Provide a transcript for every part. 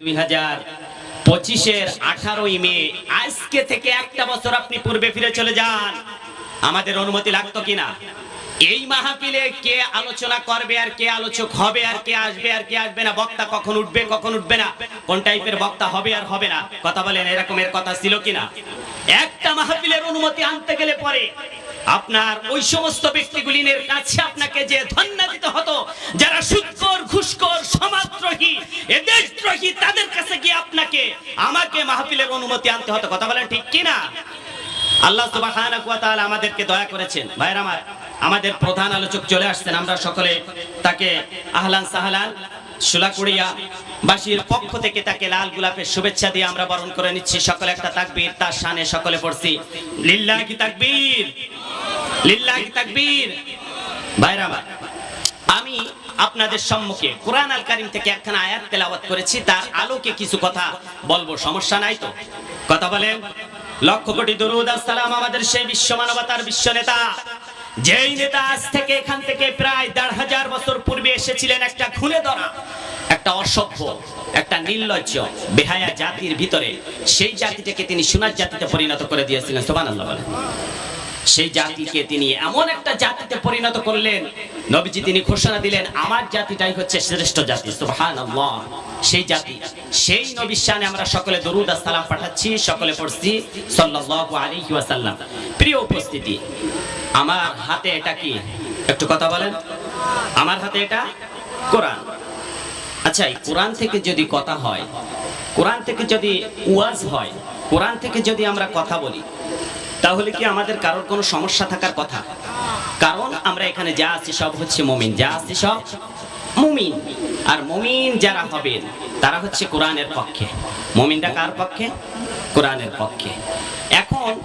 দুই পঁচিশের আঠারোই মে, আজকে থেকে একটা বছর আপনি পূর্বে ফিরে চলে যান। আমাদের অনুমতি লাগতো কিনা? এই মাহফিলে কে আলোচনা করবে আর কে আলোচক হবে আর কে আসবে আর কে আসবে না? বক্তা কখন উঠবে কখন উঠবে না? কোন টাইপের বক্তা হবে আর হবে না? কথা বলেন, এরকমের কথা ছিল কিনা? একটা মাহফিলের অনুমতি আনতে গেলে পরে আপনার ওই সমস্ত ব্যক্তিগুলিনের কাছে আপনাকে যে ধন্যা দিতে হতো, যারা সুৎকর, ঘুষকর, সমাজদ্রোহী, এদেশদ্রোহী, তাদের কাছে গিয়ে আপনাকে, আমাকে মাহফিলের অনুমতি আনতে হতো। কথা বলেন ঠিক কিনা? আল্লাহ সুবহানাহু ওয়া তাআলা আমাদেরকে দয়া করেছেন। ভাইরা আমার, আমাদের প্রধান আলোচক চলে আসছেন। আমরা সকলে তাকে আহলান সাহলান সুলাকুড়িয়া বাসীর পক্ষ থেকে তাকে লাল গোলাপের শুভেচ্ছা দিয়ে আমরা বরণ করে নিচ্ছি। সকলে একটা তাকবীর তার শানে সকলে পড়ছি। লিল্লাহি তাকবীর। আমি আপনাদের সম্মুখে কোরআন আল কারিম থেকে একখানা আয়াত তেলাওয়াত করেছি, তার আলোকে কিছু কথা বলব, সমস্যা নাই তো? কথা বলেন। লক্ষ কোটি দরুদ, আসসালাম আমাদের সেই বিশ্ব মানবতার বিশ্ব নেতা। যেই নেতা আজ থেকে এখান থেকে প্রায় দেড় হাজার বছর পূর্বে এসেছিলেন একটা খুলে ধরা, একটা অসভ্য, একটা নির্লজ্জ, বেহায়া জাতির ভিতরে, সেই জাতিটাকে তিনি সোনার জাতিতে পরিণত করে দিয়েছিলেন সোবান বলেন। সেই জাতিকে তিনি এমন একটা জাতিতে পরিণত করলেন। নবীজি তিনি ঘোষণা দিলেন, আমার জাতিটাই হচ্ছে শ্রেষ্ঠ জাতি। সেই জাতি, সেই নবীর শানে আমরা সকলে দরুদ আর সালাম পাঠাচ্ছি, সকলে পড়ছি, সাল্লাল্লাহু আলাইহি ওয়াসাল্লাম। প্রিয় উপস্থিতি, আমার হাতে এটা কি? একটু কথা বলেন। আমার হাতে এটা? কোরআন। আচ্ছা এই কোরআন থেকে যদি কথা হয়, কোরআন থেকে যদি ওয়াজ হয়, কোরআন থেকে যদি আমরা কথা বলি তাহলে কি আমাদের কারোর কোনো সমস্যা থাকার কথা? কারণ আমরা এখানে যা আছি সব হচ্ছে মমিন। যা আছি সব মুমিন। আর মুমিন যারা হবেন তারা হচ্ছে কোরআনের পক্ষে। মুমিনরা কার পক্ষে? কোরআনের পক্ষে। এখন,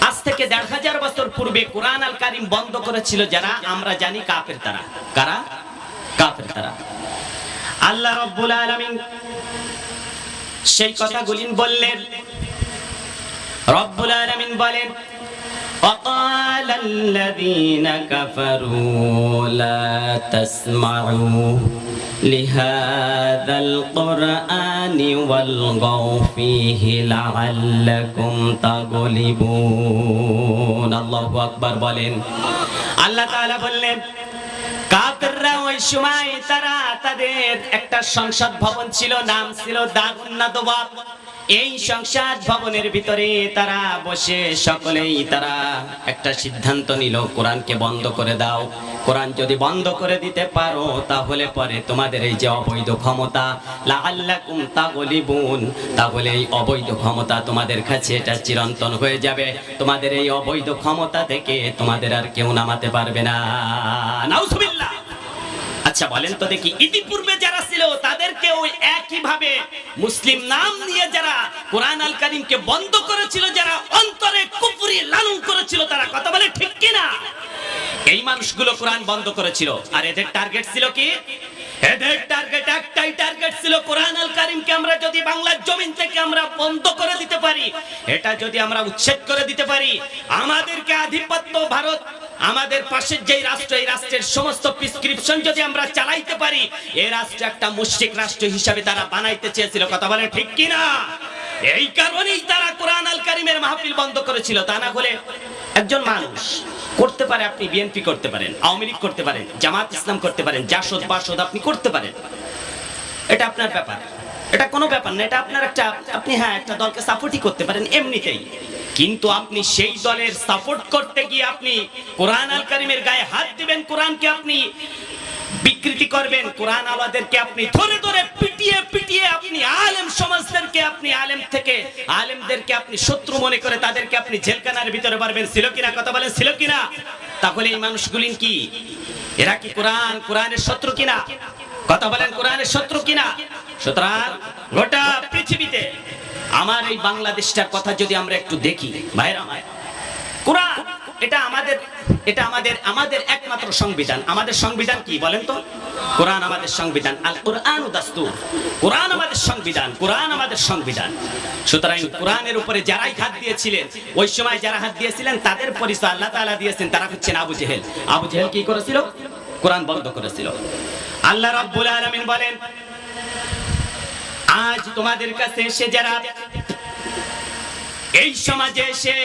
আজ থেকে দেড় হাজার বছর পূর্বে কোরআন আল কারিম বন্ধ করেছিল যারা? আমরা জানি কাফের তারা। কারা? কাফের তারা। আল্লাহ রব্বুল আলামিন সেই কথাগুলি বললেন রব্বুল আলামিন বলেন وقال الذين كفروا لا تسمعوا لهذا القرآن والغوا فيه لعلكم تغلبون الله أكبر বলেন আল্লাহ তাআলা বললেন কাফেররা ওই সময় তারা তাদের একটা সংসদ ভবন ছিল নাম ছিল দাগুন্নাদবা এই সংসদ ভবনের ভিতরে তারা বসে সকলেই তারা একটা সিদ্ধান্ত নিল, কোরআনকে বন্ধ করে দাও। কোরআন যদি বন্ধ করে দিতে পারো, তাহলে পরে তোমাদের এই যে অবৈধ ক্ষমতা, লাআল্লাকুম তাগলিবুন, তাহলে এই অবৈধ ক্ষমতা তোমাদের কাছে এটা চিরন্তন হয়ে যাবে। তোমাদের এই অবৈধ ক্ষমতা থেকে তোমাদের আর কেউ নামাতে পারবে না। নাউজুবিল্লাহ। আচ্ছা বলেন তো দেখি। ইতিপূর্বে যারা ছিল, তাদেরকে ওই একই ভাবে মুসলিম নাম নিয়ে যারা কোরআন আল কারিমকে বন্ধ করেছিল, যারা অন্তরে কুপুরি লালন করেছিল, তারা কথা বলে ঠিক কিনা? এই মানুষগুলো কোরআন বন্ধ করেছিল। আর এদের টার্গেট ছিল কি? এদের টার্গেট একটাই টার্গেট ছিল কোরআন আল কারিমকে আমরা যদি বাংলার জমিন থেকে আমরা বন্ধ করে দিতে পারি, এটা যদি আমরা উচ্ছেদ করে দিতে পারি, আমাদেরকে আধিপত্য ভারত, আমাদের পাশের যেই রাষ্ট্র, এই রাষ্ট্রের সমস্ত প্রিসক্রিপশন যদি আমরা চালাইতে পারি এই রাষ্ট্র একটা মুশরিক রাষ্ট্র হিসাবে তারা বানাইতে চেয়েছিল। কথা বলে ঠিক কিনা এই কারণেই তারা কোরআন আল কারিমের মাহফিল বন্ধ করেছিল, তা না হলে একজন মানুষ করতে পারে আপনি বিএনপি করতে পারেন, আওয়ামী লীগ করতে পারেন, জামাত ইসলাম করতে পারেন, জাসদ বাসদ আপনি করতে পারেন। এটা আপনার ব্যাপার। এটা কোনো ব্যাপার না, এটা আপনার একটা, আপনি হ্যাঁ একটা দলকে সাপোর্টই করতে পারেন এমনিতেই। কিন্তু আপনি সেই দলের সাপোর্ট করতে গিয়ে আপনি কোরআন আল কারিমের গায়ে হাত দিবেন, কোরআনকে আপনি বিকৃতি করবেন, কোরআন আলাদেরকে আপনি ধরে ধরে পিটিয়ে পিটিয়ে আপনি আলেম সমাজদেরকে আপনি আলেম থেকে, আলেমদেরকে আপনি শত্রু মনে করে তাদেরকে আপনি জেলখানার ভিতরে পারবেন। ছিল কিনা? কথা বলেন, ছিল কিনা? তাহলে এই মানুষগুলি কি? এরা কি কোরআন, কোরআনের শত্রু কিনা? কথা বলেন কোরআনের শত্রু কিনা? সুতরাং গোটা পৃথিবীতে আমার এই বাংলাদেশটার কথা যদি আমরা একটু দেখি, ভাইরা কোরআন এটা আমাদের এটা আমাদের আমাদের একমাত্র সংবিধান। আমাদের সংবিধান কি বলেন তো? কোরআন আমাদের সংবিধান আল কোরআন দাস্তুর। কোরআন আমাদের সংবিধান, কোরআন আমাদের সংবিধান। সুতরাং কোরআনের উপরে যারাই হাত দিয়েছিলেন, ওই সময় যারা হাত দিয়েছিলেন, তাদের পরিচয় আল্লাহ তাআলা দিয়েছেন, তারা হচ্ছেন আবু জেহেল। আবু জেহেল কি করেছিল? কোরআন বন্ধ করেছিল। আল্লাহ রাব্বুল আলামিন বলেন, আজ তোমাদের কাছে এসে যারা এই সমাজে এসে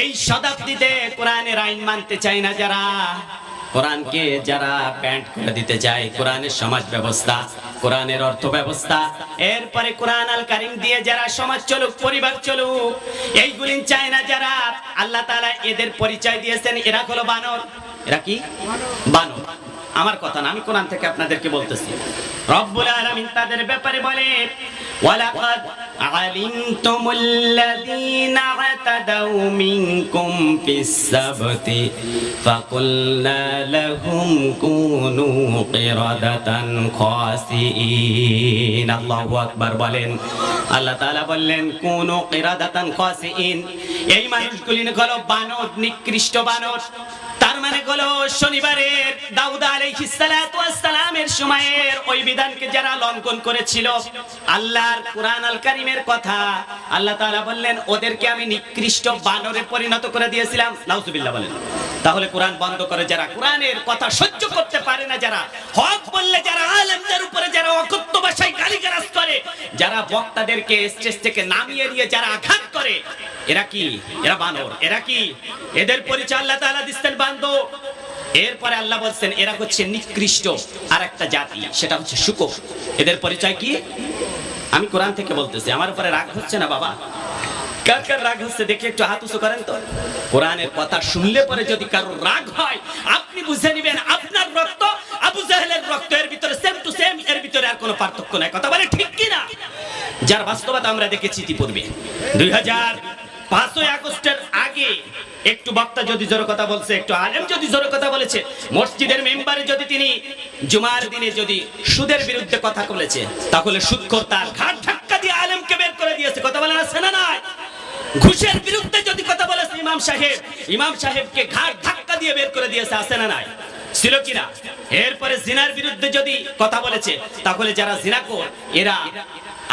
এই শতাব্দীতে কোরআনের আইন মানতে চায় না যারা, কোরআনকে যারা প্যান্ট করে দিতে চায়, কোরআনের সমাজ ব্যবস্থা, কোরআনের অর্থ ব্যবস্থা, এরপরে কোরআন আল কারিম দিয়ে যারা সমাজ চলুক, পরিবার চলুক, এইগুলি চায় না যারা, আল্লাহ তাআলা এদের পরিচয় দিয়েছেন, এরা হলো বানর। এরা কি? বানর। আমার কথা না, আমি কোরআন থেকে আপনাদেরকে বলতেছি। রব্বুল আলামিন তাদের ব্যাপারে বলে, ওয়ালাকাদ আলিমতুম আল্লাযীনা আতাদাউ মিনকুম ফিস সাবতি ফাকুলনা লাহুম কুনু কিরাদাতান খাসিইন আল্লাহু আকবার বলেন। আল্লাহ তাআলা বললেন, কুনু কিরাদাতান খাসিইন এই মানুষগুলি হলো বানর, নিকৃষ্ট বানর। তার মানে হলো শনিবারের দাউদ আলাইহিস সালাতু সময়ের ওই বিধানকে যারা লঙ্ঘন করেছিল, আল্লাহর কোরআন আল কারীমের কথা, আল্লাহ তাআলা বললেন, ওদেরকে আমি নিকৃষ্ট বানরে পরিণত করে দিয়েছিলাম। নাউজুবিল্লাহ বলেন। তাহলে কোরআন বন্ধ করে যারা কোরআনের কথা সহ্য করতে পারে না, যারা হক বললে, যারা আলেমদের উপরে যারা অকথ্য ভাষায় গালিগালাজ করে, যারা বক্তাদেরকে স্টেজ থেকে নামিয়ে নিয়ে যারা আঘাত করে, এরা কি? এরা বানর। এরা কি? এদের পরিচয় আল্লাহ তাআলা দিচ্ছেন বান্দো। এরপরে আল্লাহ বলছেন, এরা হচ্ছে নিকৃষ্ট আর একটা জাতি, সেটা হচ্ছে শুকর। এদের পরিচয় কি? আমি কোরআন থেকে বলতেছি, আমার উপরে রাগ হচ্ছে না বাবা? কার রাগ হচ্ছে? একটু হাত উঁচু করেন তো। কোরআনের কথা শুনলে পরে যদি কারও রাগ হয়, আপনি বুঝে নেবেন আপনার রক্ত আবু জাহেলের রক্ত, এর ভিতরে সেম টু সেম এর ভিতরে আর কোনো পার্থক্য নাই। কথা বলে ঠিক কি না যার বাস্তবতা আমরা দেখেছি ইতিপূর্বে। দুই হাজার পাঁচই আগস্টের আগে একটু বক্তা যদি জোর কথা বলছে, একটু আলেম যদি জোর কথা বলেছে, মসজিদের মেম্বারে যদি তিনি জুমার দিনে যদি সুদের বিরুদ্ধে কথা বলেছে, তাহলে তার ঘাট দিয়ে আলেমকে বের করে দিয়েছে। কথা বলে না নয় ঘুষের বিরুদ্ধে যদি কথা বলেছে ইমাম সাহেব, ইমাম সাহেবকে ঘাট ধাক্কা দিয়ে বের করে দিয়েছে না নাই? ছিল কিনা? এরপরে জিনার বিরুদ্ধে যদি কথা বলেছে, তাহলে যারা জিনা কর, এরা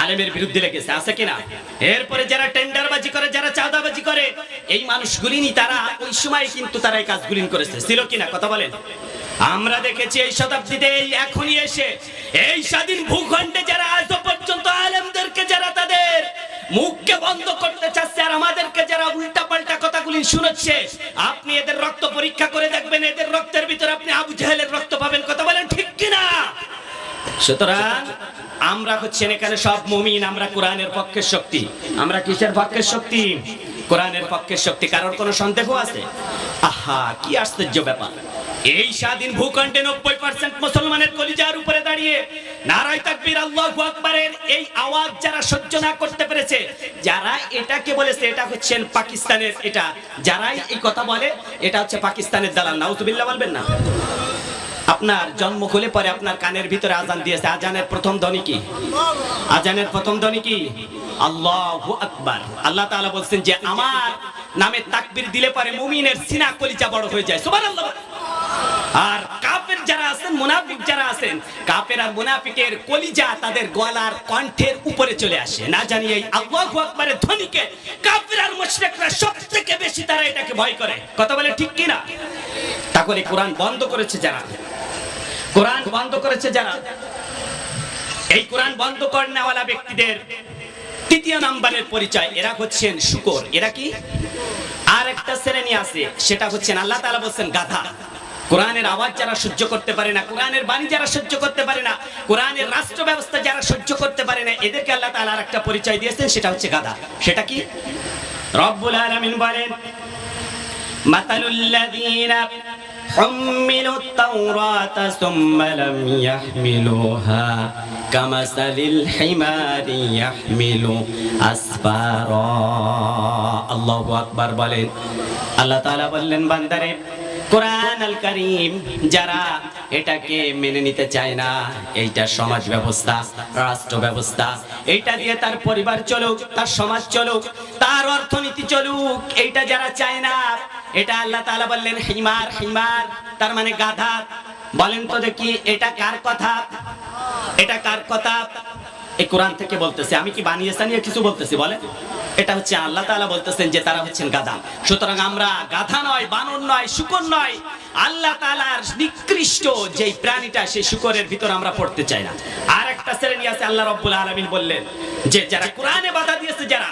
আলেমের বিরুদ্ধে লেগেছে, আছে কিনা? এরপরে যারা টেন্ডারবাজি করে, যারা চাঁদাবাজি করে, এই মানুষগুলি তারা ওই সময় কিন্তু তারা এই কাজগুলি করেছে। ছিল কিনা? কথা বলেন। আমরা দেখেছি এই শতাব্দীতে এই এখনই এসে, এই স্বাধীন ভূখণ্ডে যারা আজ পর্যন্ত আলেমদেরকে যারা তাদের মুখকে বন্ধ করতে চাচ্ছে আর আমাদেরকে যারা উল্টা পাল্টা কথাগুলি শুনেছে, আপনি এদের রক্ত পরীক্ষা করে দেখবেন, এদের রক্তের ভিতরে আপনি আবু জাহেলের রক্ত পাবেন। কথা বলেন ঠিক কিনা? সুতরাং আমরা হচ্ছেন এখানে সব মুমিন, আমরা কোরআনের পক্ষের শক্তি। আমরা কিসের পক্ষের শক্তি? কোরআনের পক্ষের শক্তি। কারোর কোনো সন্দেহ আছে? আহা, কি আশ্চর্য ব্যাপার। এই স্বাধীন ভূখণ্ডে নব্বই পার্সেন্ট মুসলমানের কলিজার উপরে দাঁড়িয়ে নারায় তাকবীর আল্লাহু আকবারের এই আওয়াজ যারা সহ্য না করতে পেরেছে, যারা এটাকে বলেছে, এটা হচ্ছেন পাকিস্তানের, এটা যারাই এই কথা বলে, এটা হচ্ছে পাকিস্তানের দালাল। নাউজুবিল্লাহ বলবেন না। আপনার জন্ম খুলে পরে আপনার কানের ভিতরে আজান দিয়েছে। আজানের প্রথম ধ্বনি কি? আজানের প্রথম ধ্বনি কি? আল্লাহু আকবার। আল্লাহ তাআলা বলছেন যে, আমার নামে তাকবীর দিলে পরে মুমিনের সিনা বড় হয়ে যায়। আর যারা আছেন, মুনাফিক যারা আছেন আর মুনাফিকের কলিজা তাদের গলার কণ্ঠের উপরে চলে আসে। না জানি এই আল্লাহু আকবারের ধ্বনিকে কাফের আর মুশরিকরা সবথেকে বেশি তারা এটাকে ভয় করে। কথা বলে ঠিক কি না তাহলে কোরআন বন্ধ করেছে যারা। কোরআন বন্ধ করেছে যারা? এই কোরআন বন্ধ করে ব্যক্তিদের তৃতীয় নাম্বারের পরিচয়। এরা হচ্ছেন শুকর। এরা কি? আর একটা শ্রেণি আছে, সেটা হচ্ছেন আল্লাহ তাআলা বলছেন গাধা। কোরআনের আওয়াজ যারা সহ্য করতে পারে না, কোরআনের বাণী যারা সহ্য করতে পারে না, কোরআনের রাষ্ট্র ব্যবস্থা যারা সহ্য করতে পারে না, এদেরকে আল্লাহ তাআলা আর একটা পরিচয় দিয়েছেন, সেটা হচ্ছে গাধা। সেটা কি? রব্বুল আলামিন বলেন, মাতালুল লাযীনা حملوا التوراة ثم لم يحملوها كمثل الحمار يحمل أسفارا الله أكبر بلين الله تعالى بلين بندرين কোরআন আল করিম যারা এটাকে মেনে নিতে চায় না, এইটা সমাজ ব্যবস্থা, রাষ্ট্র ব্যবস্থা। এইটা দিয়ে তার পরিবার চলুক, তার সমাজ চলুক, তার অর্থনীতি চলুক, এইটা যারা চায় না, এটা আল্লাহ তাআলা বললেন, হিমার হিমার তার মানে গাধা। বলেন তো দেখি, এটা কার কথা? এটা কার কথা? এই কোরআন থেকে বলতেছে, আমি কি বানিয়ে কিছু বলতেছি বলে এটা হচ্ছে আল্লাহ তাআলা বলতেছেন যে তারা হচ্ছেন গাধা। সুতরাং আমরা গাধা নয়, বানর নয়, শুকর নয়, আল্লাহ তাআলার নিকৃষ্ট যেই প্রাণীটা সেই শুকরের ভিতর আমরা পড়তে চাই না। আর একটা শ্রেণি আছে, আল্লাহ রব্বুল আলামিন বললেন যে যারা কোরআনে বাধা দিয়েছে যারা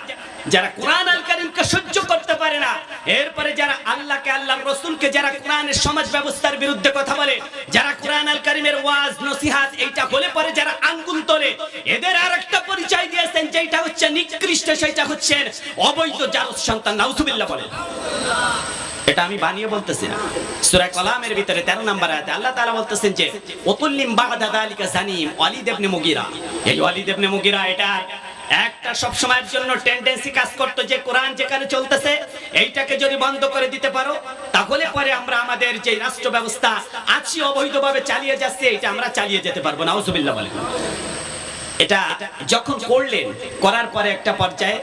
যারা কোরআন আল কারিমকে সহ্য করতে পারে না, এরপরে যারা আল্লাহকে, আল্লাহর রসুলকে যারা কোরআনের সমাজ ব্যবস্থার বিরুদ্ধে কথা বলে, যারা কারিমের ওয়াজ, নসিহাত, এইটা হলে পরে যারা আঙ্গুল তোলে, এদের আর একটা পরিচয় দিয়েছেন যেটা হচ্ছে নিকৃষ্ট সেটা হচ্ছে অবৈধ জারজ সন্তান, নাউজুবিল্লাহ বলে এটা আমি বানিয়ে বলতেছি না। সূরা কলামের ভিতরে 13 নম্বর আয়াতে আল্লাহ তাআলা বলতেছেন যে, ওতুল্লিম বাগদা যালিকা জানিম ওয়ালিদ ইবনে মুগিরা। এই ওয়ালিদ ইবনে মুগিরা, এটা একটা সব সময়ের জন্য টেন্ডেন্সি কাজ করতো যে কোরআন যেখানে চলতেছে, এইটাকে যদি বন্ধ করে দিতে পারো, তাহলে পরে আমরা আমাদের যে রাষ্ট্র ব্যবস্থা আছি অবৈধভাবে চালিয়ে যাচ্ছে, এটা আমরা চালিয়ে যেতে পারব না। ওসবিল্লা বলে এটা যখন করলেন, করার পরে একটা পর্যায়ে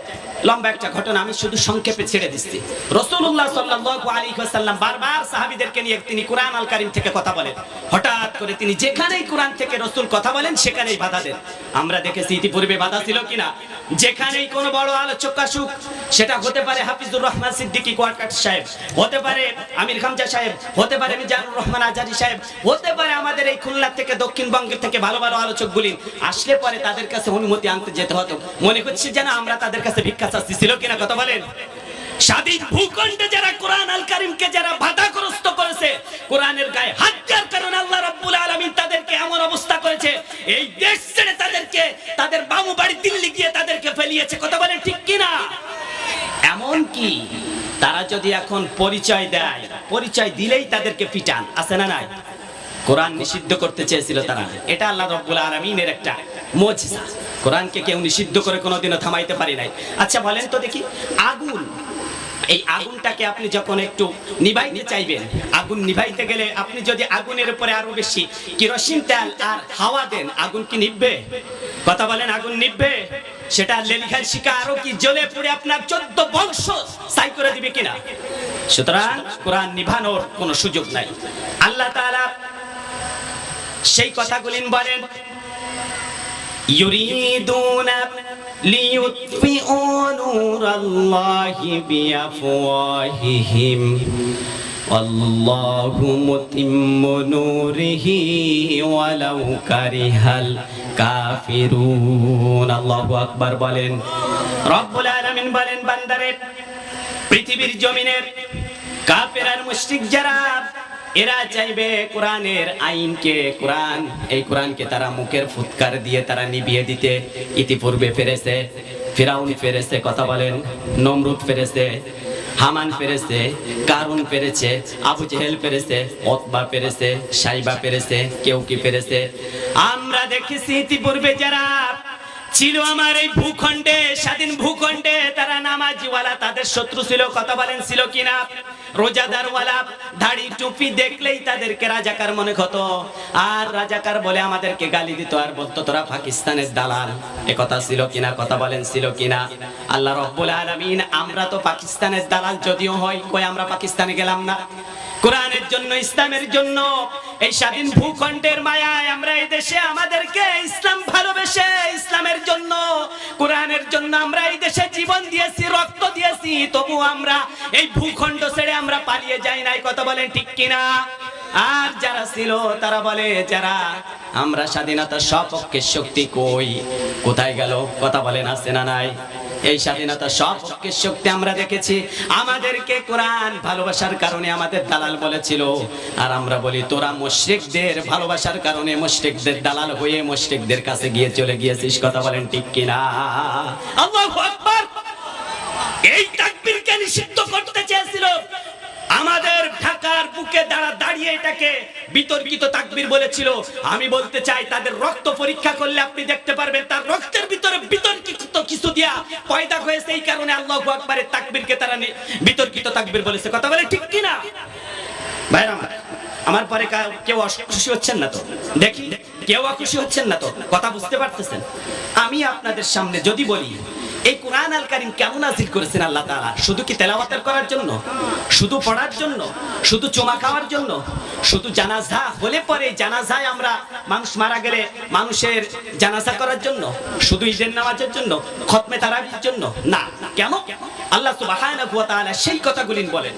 লম্বা একটা ঘটনা আমি শুধু সংক্ষেপে ছেড়ে দিচ্ছি। রসুল্লাহ সাল্লাল্লাহু আলাইহি ওয়াসাল্লাম বারবার সাহাবীদেরকে নিয়ে তিনি কোরআন আল কারীম থেকে কথা বলেন। হঠাৎ করে তিনি যেখানেই কোরআন থেকে রসুল কথা বলেন, সেখানেই বাধা দেন। আমরা দেখেছি ইতিপূর্বে বাধা ছিল কিনা? যেখানেই কোনো বড় আলোচক আসুক, সেটা হতে পারে হাফিজুর রহমান সিদ্দিকী কোয়ারকাট সাহেব, হতে পারে আমির খামজা সাহেব, হতে পারে মিজানুর রহমান আজারি সাহেব, হতে পারে আমাদের এই খুলনা থেকে, দক্ষিণবঙ্গের থেকে ভালো ভালো আলোচকগুলি। আসলে পরে তাদের কাছে অনুমতি আনতে যেতে হতো। মনে হচ্ছে যেন আমরা তাদের কাছে ভিক্ষা চাচ্ছি ছিল কিনা কথা বলেন? স্বাধীন ভূখণ্ডে যারা কোরআন আল কারিমকে যারা বাধাগ্রস্ত করেছে, কোরআনের গায়ে হাত দেওয়ার আল্লাহ রাব্বুল আলামিন তাদেরকে এমন অবস্থা করেছে, এই দেশ ছেড়ে তাদেরকে, তাদের বামু বাড়ি দিল্লি গিয়ে তাদেরকে ফেলিয়েছে, কথা বলেন ঠিক কিনা? এমন কি? তারা যদি এখন পরিচয় দেয়, পরিচয় দিলেই তাদেরকে পিটান, আছে না নাই? কোরআন নিষিদ্ধ করতে চেয়েছিল তারা। এটা আল্লাহ রব্বুল আলমিনের একটা মজিজা। কোরআনকে কেউ নিষিদ্ধ করে কোনোদিনও থামাইতে পারি নাই। আচ্ছা বলেন তো দেখি, আগুন, এই আগুনটাকে আপনি যখন একটু নিভাইতে চাইবেন, আগুন নিভাইতে গেলে আপনি যদি আগুনের উপরে আরও বেশি কেরোসিন, তেল আর হাওয়া দেন, আগুন কি নিভবে? কথা বলেন, আগুন নিভবে? সেটা লেলিখান শিকা আরও কি জ্বলে পুড়ে আপনার চোদ্দ বংশ সাই করে দিবে কিনা? সুতরাং কোরআন নিভানোর কোনো সুযোগ নাই। আল্লাহ তাআলা সেই কথাগুলি বলেন يريدون ليطفئوا نور الله بأفواههم والله متم نوره ولو كره الكافرون الله أكبر বলেন রব্বুল আলামিন বলেন বান্দারে পৃথিবীর জমিনের কাফের আর মুশরিক যারা এরা চাইবে কোরআনের আইনকে, কোরআন, এই কোরআনকে তারা মুখের ফুৎকার দিয়ে তারা নিভিয়ে দিতে। ইতিপূর্বে ফেরেছে ফিরাউন ফেরেছে কথা বলেন, নমরুদ ফেরেছে হামান পেরেছে কারুন পেরেছে আবু জেহেল পেরেছে অতবা পেরেছে সাইবা পেরেছে কেউ কি পেরেছে আমরা দেখেছি ইতিপূর্বে যারা ছিল আমার এই ভূখণ্ডে, স্বাধীন ভূখণ্ডে তারা নামাজিওয়ালা, তাদের শত্রু ছিল, কথা বলেন ছিল কিনা? রোজাদারওয়ালা, দাড়ি টুপি দেখলেই তাদেরকে রাজাকার মনে হতো। আর রাজাকার বলে আমাদেরকে গালি দিত, আর বলতো তোরা পাকিস্তানের দালাল। এ কথা ছিল কিনা, কথা বলেন ছিল কিনা? আল্লাহ রব্বুল আলামিন, আমরা তো পাকিস্তানের দালাল, যদিও হয়, কই আমরা পাকিস্তানে গেলাম না? কোরআনের জন্য, ইসলামের জন্য। এই স্বাধীন ভূখণ্ডের মায়ায় আমরা এই দেশে আমাদেরকে ইসলাম ভালোবেসে ইসলামের জন্য, কোরআনের জন্য আমরা এই দেশে জীবন দিয়েছি, রক্ত দিয়েছি। তবু আমরা এই ভূখণ্ড ছেড়ে আমরা পালিয়ে যাই নাই, কথা বলেন ঠিক কিনা? আর যারা ছিল, তারা বলে, যারা, আমরা স্বাধীনতার সপক্ষের শক্তি কই? কোথায় গেল? কথা বলেন, আছে না নাই? এই স্বাধীনতা সব পক্ষের শক্তি আমরা দেখেছি। আমাদেরকে কোরআন ভালোবাসার কারণে আমাদের দালাল বলেছিল। আর আমরা বলি, তোরা মুশরিকদের ভালোবাসার কারণে মুশরিকদের দালাল হয়ে মুশরিকদের কাছে গিয়ে চলে গিয়েছিস। কথা বলেন, ঠিক কিনা? আল্লাহু আকবার! এই তাকবীরকে নিষিদ্ধ করতে চেয়েছিল। আমাদের ঢাকার বুকে দাঁড়া দাঁড়িয়ে এটাকে বিতর্কিত তাকবীর বলেছিল। আমি বলতে চাই, তাদের রক্ত পরীক্ষা করলে আপনি দেখতে পারবেন, তার রক্তের ভিতরে বিতর্কিত কিছু দিয়া পয়দা হয়েছে, এই কারণে আল্লাহু আকবারের তাকবীরকে তারা বিতর্কিত তাকবীর বলেছে। কথা বলে ঠিক কি না ভাইরা, আমার পরে কেউ খুশি হচ্ছেন না তো? দেখি, কেউ খুশি হচ্ছেন না তো? কথা বুঝতে পারতেছেন? আমি আপনাদের সামনে যদি বলি এই কোরআন আল কারিম কেমন নাজিল করেছেন আল্লাহ তাআলা? শুধু কি তেলাওয়াতের করার জন্য? শুধু পড়ার জন্য? শুধু চুমা খাওয়ার জন্য? শুধু জানাজা হলে পরে জানাজায় আমরা মানুষ মারা গেলে মানুষের জানাজা করার জন্য, শুধু ঈদের নামাজের জন্য, খতমে তারাবির জন্য? না। কেন? আল্লাহ সুবহানাহু ওয়া তাআলা সেই কথাগুলি বলেন।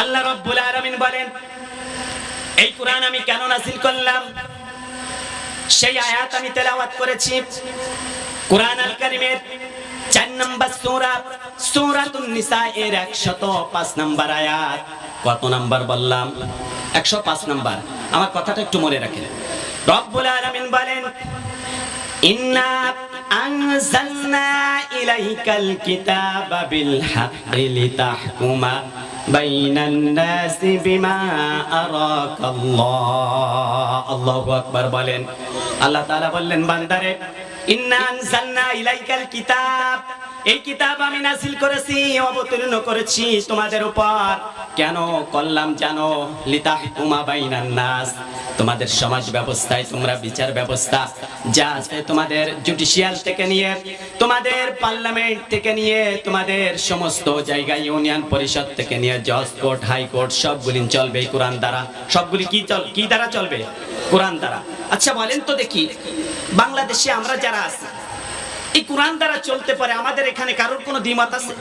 আল্লাহ রাব্বুল আলামিন বলেন, এই কোরআন আমি কেন নাজিল করলাম? সেই আয়াত আমি তেলাওয়াত করেছি। কোরআন আল কারিমের চার নম্বর সূরা সূরাতুন নিসা এর 105 নম্বর আয়াত। কত নাম্বার বললাম? 105 নাম্বার। আমার কথাটা একটু মনে রাখেন। রব্বুল আলামিন বলেন, ইন্না আনজালনা ইলাইকাল বলেন। আল্লাহ বললেন, বান্দারে তোমাদের সমাজ ব্যবস্থায় তোমরা বিচার ব্যবস্থা যা তোমাদের জুডিশিয়াল থেকে নিয়ে, তোমাদের পার্লামেন্ট থেকে নিয়ে, তোমাদের সমস্ত জায়গায় ইউনিয়ন পরিষদ থেকে নিয়ে, জজ কোর্ট হাইকোর্ট সবগুলি চলবে কোরআন দ্বারা। সবগুলি কি চল, কি দ্বারা চলবে? কোরআন দ্বারা। আচ্ছা বলেন তো দেখি বাংলাদেশে আমরা যারা আছি, এই কোরআন দ্বারা চলতে পারে, আমাদের এখানে কারোর কোনো দ্বিমত আছে?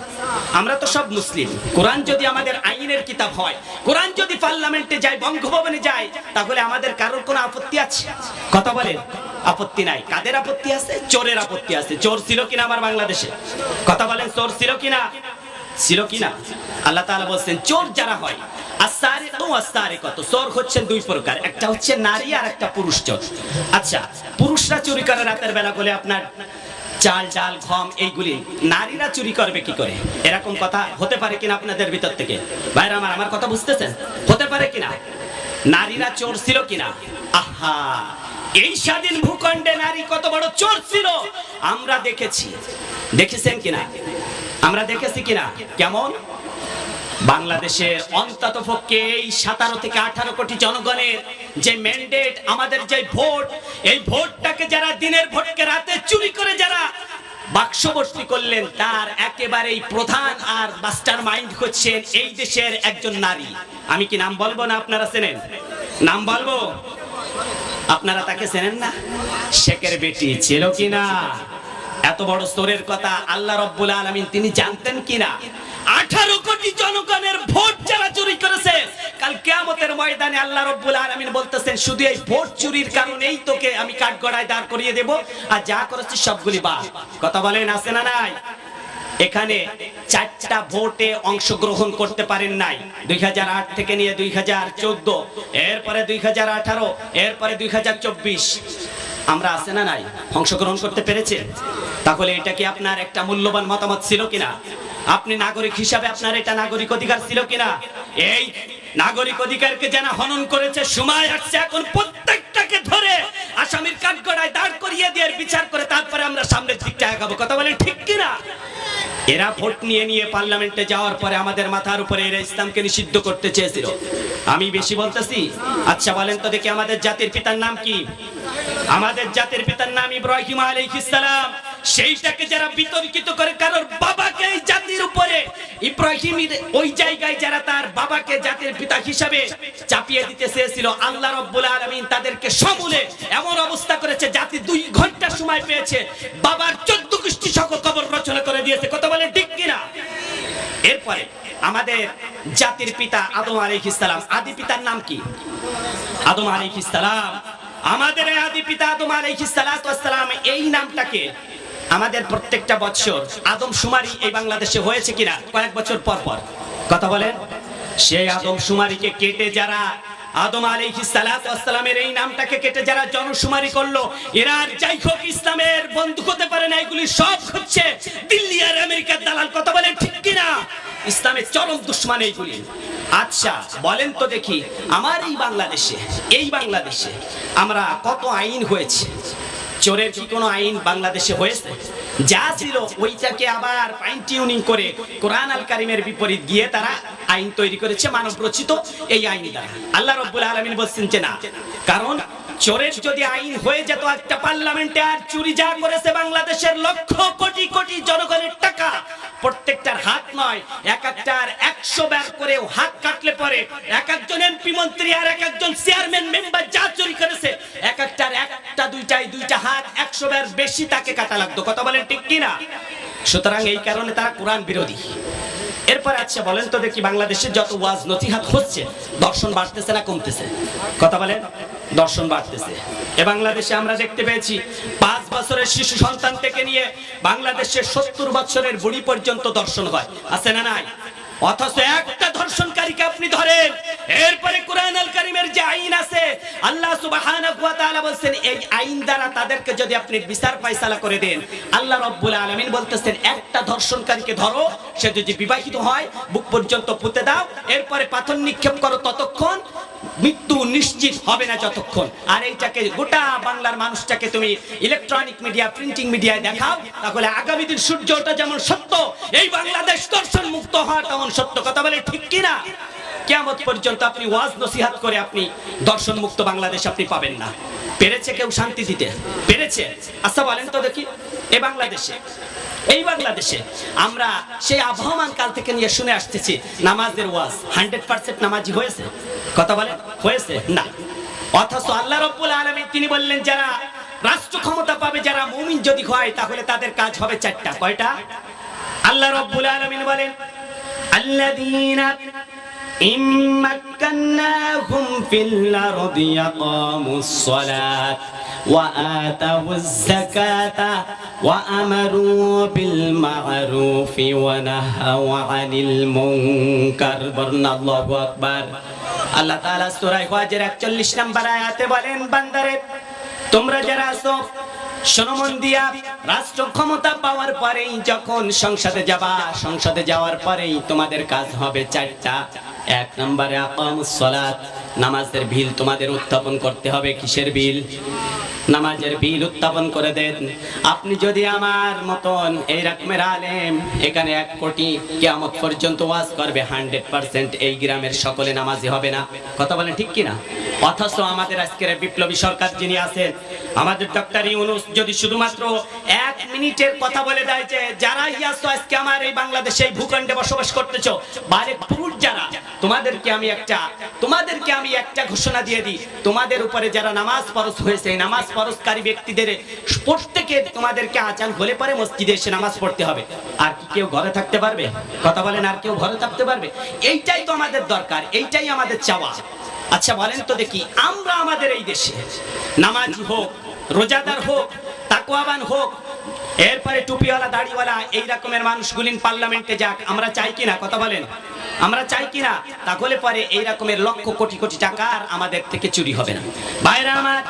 আমরা তো সব মুসলিম। কোরআন যদি আমাদের আইনের কিতাব হয়, কোরআন যদি পার্লামেন্টে যায়, বঙ্গভবনে যায়, তাহলে আমাদের কারোর কোনো আপত্তি আছে? কথা বলেন, আপত্তি নাই। কাদের আপত্তি আছে? চোরের আপত্তি আছে। চোর ছিল কিনা আমার বাংলাদেশে? কথা বলেন, চোর ছিল কিনা? ছিল কিনা? আল্লাহ তাআলা বলছেন, চোর যারা হয় কি হতে পারে কিনা? নারীরা চোর ছিল কিনা? আহা! এই স্বাধীন ভূখণ্ডে নারী কত বড় চোর ছিল? আমরা দেখেছি। দেখেছেন কিনা? আমরা দেখেছি কিনা? কেমন? বাংলাদেশের অন্তত পক্ষে এই সতেরো থেকে আঠারো কোটি জনগণের যে ম্যান্ডেট আমাদের যে ভোট, এই ভোটটাকে যারা দিনের ভোটকে রাতে চুরি করে যারা বাক্সবর্তী করলেন, তার একেবারেই প্রধান আর মাস্টার মাইন্ড হচ্ছেন এই দেশের একজন নারী। আমি কি নাম বলব না আপনারা চেনেন? নাম বলব? আপনারা তাকে চেনেন না? শেখের বেটি ছিল কিনা? এত বড় স্তরের কথা আল্লাহ রব্বুল আলমিন তিনি জানতেন কিনা? আঠারো কোটি জনগণের ভোট যারা চুরি করেছে, কাল কেয়ামতের ময়দানে আল্লাহ রব্বুল আলমিন বলতেছেন, শুধু এই ভোট চুরির কারণেই তোকে আমি কাঠগড়ায় দাঁড় করিয়ে দেব, আর যা করেছিস সবগুলি বা কথা বলেন, আছে না নাই? এখানে চারটা ভোটে অংশগ্রহণ করতে পারেন নাই। দুই হাজার আট থেকে নিয়ে দুই হাজার চোদ্দ, এরপরে দুই হাজার আঠারো, এরপরে দুই হাজার চব্বিশ। আমরা আছে না নাই? অংশগ্রহণ করতে পেরেছে? তাহলে এটা কি আপনার একটা মূল্যবান মতামত ছিল কিনা? আপনি নাগরিক হিসাবে আপনার এটা নাগরিক অধিকার ছিল কিনা? এই নাগরিক অধিকারকে যারা হনন করেছে, সময় আসছে এখন প্রত্যেকটাকে ধরে আসামির কাঠগড়ায় দাঁড় করিয়ে দিয়ে বিচার করে তারপরে আমরা সামনের দিকটা আগাবো। কথা এরা ভোট নিয়ে নিয়ে পার্লামেন্টে যাওয়ার পরে আমাদের মাথার উপরে এরা ইসলামকে নিষিদ্ধ করতে চেয়েছিল। আমি বেশি বলতেছি আচ্ছা বলেন তো দেখি আমাদের জাতির পিতার নাম কি? আমাদের জাতির পিতার নাম ইব্রাহিম আলাইহিস সালাম। সেইটাকে যারা বিতর্কিত করে কারোর বাবাকে এই জাতির উপরে, ইব্রাহিমের ওই জায়গায় যারা তার বাবাকে জাতির পিতা হিসাবে চাপিয়ে দিতে চেয়েছিল, আল্লাহ রব্বুল আলামিন তাদেরকে সমূলে এমন অবস্থা করেছে, জাতি দুই ঘণ্টা সময় পেয়েছে, বাবার চোদ্দ গোষ্ঠী সকল কবর রচনা করে দিয়েছে। কথা বলে ঠিক কিনা? এরপরে আমাদের জাতির পিতা আদম আলাইহিস সালাম, আদি পিতার নাম কি? আদম আলাইহিস সালাম। আমাদের আদি পিতা আদম আলাইহিস সালাম এই নামটাকে আমাদের প্রত্যেকটা বছর আদম সুমারি এই বাংলাদেশে হয়েছে কিনা কয়েক বছর পর পর। কথা বলেন? সেই আদম সুমারিকে কেটে যারা আদম আলাইহিস সালাতু ওয়াস সালামের এই নামটাকে কেটে যারা জনশুমারি করল, এরা আর যাই হোক ইসলামের বন্ধু হতে পারে না, এগুলি সব হচ্ছে দিল্লি আর আমেরিকার দালাল। কথা বলেন ঠিক কিনা? ইসলামের চরম দুশ্মন এইগুলি। আচ্ছা বলেন তো দেখি, আমার এই বাংলাদেশে এই বাংলাদেশে আমরা কত আইন হয়েছে? চোরের কি কোনো আইন বাংলাদেশে হয়েছে? যা ছিল ওইটাকে আবার ফাইন টিউনিং করে কোরআন আল কারিমের বিপরীত গিয়ে তারা আইন তৈরি করেছে মানব রচিত এই আইন দ্বারা। আল্লাহ রব্বুল আলমিন বলছেন যে না, কারণ চোরের যদি আইন হয়ে যেত একটা পার্লামেন্টে আর চুরি যা করেছে বাংলাদেশের লক্ষ কোটি কোটি জনগণের টাকা। প্রত্যেকটার হাত নয়, এক একটার একশো ব্যাগ করে হাত কাটলে পরে এক একজন এমপি মন্ত্রী আর এক একজন চেয়ারম্যান, মেম্বার যা চুরি করেছে, এক একটার একটা দুইটাই দুইটা হাত একশো ব্যাগ বেশি তাকে কাটা লাগতো। কথা বলেন ঠিক কিনা? সুতরাং এই কারণে তারা কোরআন বিরোধী। এরপর আচ্ছা বলেন তো দেখি বাংলাদেশে যত ওয়াজ নথিহাত হচ্ছে, দর্শন বাড়তেছে না কমতেছে? কথা বলেন। দর্শন বাড়তেছে। এ বাংলাদেশে আমরা দেখতে পেয়েছি, পাঁচ বছরের শিশু সন্তান থেকে নিয়ে বাংলাদেশের সত্তর বছরের বুড়ি পর্যন্ত দর্শন হয়। আছে না নাই? অথচ একটা ধর্ষণকারীকে আপনি ধরেন, এরপরে কারিমের যে আইন আছে, আল্লাহ সুবহানাহু ওয়া এই আইন দ্বারা তাদেরকে যদি আপনি বিচার ফয়সালা করে দেন, আল্লাহ রাব্বুল আলামিন বলতেছেন, একটা ধর্ষণকারীকে ধরো, সে যদি বিবাহিত হয়, বুক পর্যন্ত পুঁতে দাও, এরপরে পাথর নিক্ষেপ করো ততক্ষণ, মৃত্যু নিশ্চিত হবে না যতক্ষণ। আর এইটাকে গোটা বাংলার মানুষটাকে তুমি ইলেকট্রনিক মিডিয়া, প্রিন্টিং মিডিয়ায় দেখাও, তাহলে আগামী দিন সূর্যটা যেমন সত্য, এই বাংলাদেশ দর্শন মুক্ত হওয়া তেমন সত্য। কথা বলে ঠিক কিনা? কেমত পর্যন্ত আপনি ওয়াজ নসিহাত করে আপনি দর্শন মুক্ত বাংলাদেশ আপনি পাবেন না। পেরেছে কেউ শান্তি দিতে? পেরেছে? আচ্ছা বলেন তো দেখি। এ বাংলাদেশে, এই বাংলাদেশে আমরা সেই আবহমান কাল থেকে নিয়ে শুনে আসতেছি, নামাজের ওয়াজ। হান্ড্রেড পার্সেন্ট নামাজি হয়েছে? কথা বলে হয়েছে? না। অথচ আল্লাহ রব্বুল আলমী তিনি বললেন, যারা রাষ্ট্র ক্ষমতা পাবে, যারা মুমিন যদি হয়, তাহলে তাদের কাজ হবে চারটা। কয়টা? আল্লাহ রব্বুল আলমিন বলেন আল্লাহ إن مكناهم في الأرض يقاموا الصلاة وآتوا الزكاة وأمروا بالمعروف ونهوا عن المنكر برنا الله أكبر আল্লাহ তাআলা সূরা হজের 41 নম্বর আয়াতে বলেন বান্দারে তোমরা যারা আছো শোনো মন দিয়া রাষ্ট্র ক্ষমতা পাওয়ার পরেই যখন সংসদে যাবা সংসদে যাওয়ার পরেই তোমাদের কাজ হবে চারটা এক নম্বরে আকামুস সালাত নামাজের বিল তোমাদের উত্থাপন করতে হবে, কিসের বিল? নামাজের বিল উত্থাপন করে দেন। আপনি যদি আমার মতন এই রকমের আলেম, এখানে এক কোটি কিয়ামত পর্যন্ত ওয়াজ করবে, হান্ড্রেড পার্সেন্ট এই গ্রামের সকলে নামাজি হবে না। কথা বলেন ঠিক কিনা? অথচ আমাদের আজকের বিপ্লবী সরকার যিনি আছেন, আমাদের ডক্টর ইউনুস যদি শুধুমাত্র এক মিনিটের কথা বলে দেয় যে যারা ইয়াসো আজকে আমার এই বাংলাদেশে এই ভূখণ্ডে বসবাস করতেছো বাইরে পুরুষ যারা, তোমাদেরকে আমি একটা, তোমাদেরকে আমি একটা ঘোষণা দিয়ে দিই। তোমাদের উপরে যারা নামাজ ফরজ হয়েছে নামাজ ফরজকারী ব্যক্তিদের প্রত্যেকে তোমাদেরকে আচান হলে পরে মসজিদে এসে নামাজ পড়তে হবে। আর কি কেউ ঘরে থাকতে পারবে? কথা বলেন, আর কেউ ঘরে থাকতে পারবে? এইটাই তো আমাদের দরকার, এইটাই আমাদের চাওয়া। আচ্ছা বলেন তো দেখি, আমরা আমাদের এই দেশে নামাজ হোক, রোজাদার হোক তাকুয়াবান হোক এরপরে টুপিওয়ালা, দাড়িওয়ালা, এই রকমের মানুষগুলিন পার্লামেন্টে যাক। আমরা চাই কিনা? কথা বলেন। আমরা চাই কিনা? তাহলে পরে এই রকমের লক্ষ কোটি কোটি টাকা আমাদের থেকে চুরি হবে না। ভাইরা আমার,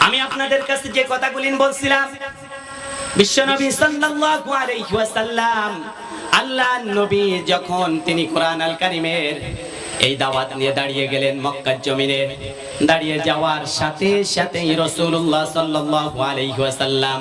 আমি আপনাদের কাছে যে কথাগুলিন বলছিলাম, বিশ্বনবী সাল্লাল্লাহু আলাইহি ওয়াসাল্লাম, আল্লাহ নবী যখন তিনি কোরআন আল কারিমের এই দাওয়াত নিয়ে দাঁড়িয়ে গেলেন মক্কার জমিনে, দাঁড়িয়ে যাওয়ার সাথে সাথেই রাসূলুল্লাহ সাল্লাল্লাহু আলাইহি ওয়াসাল্লাম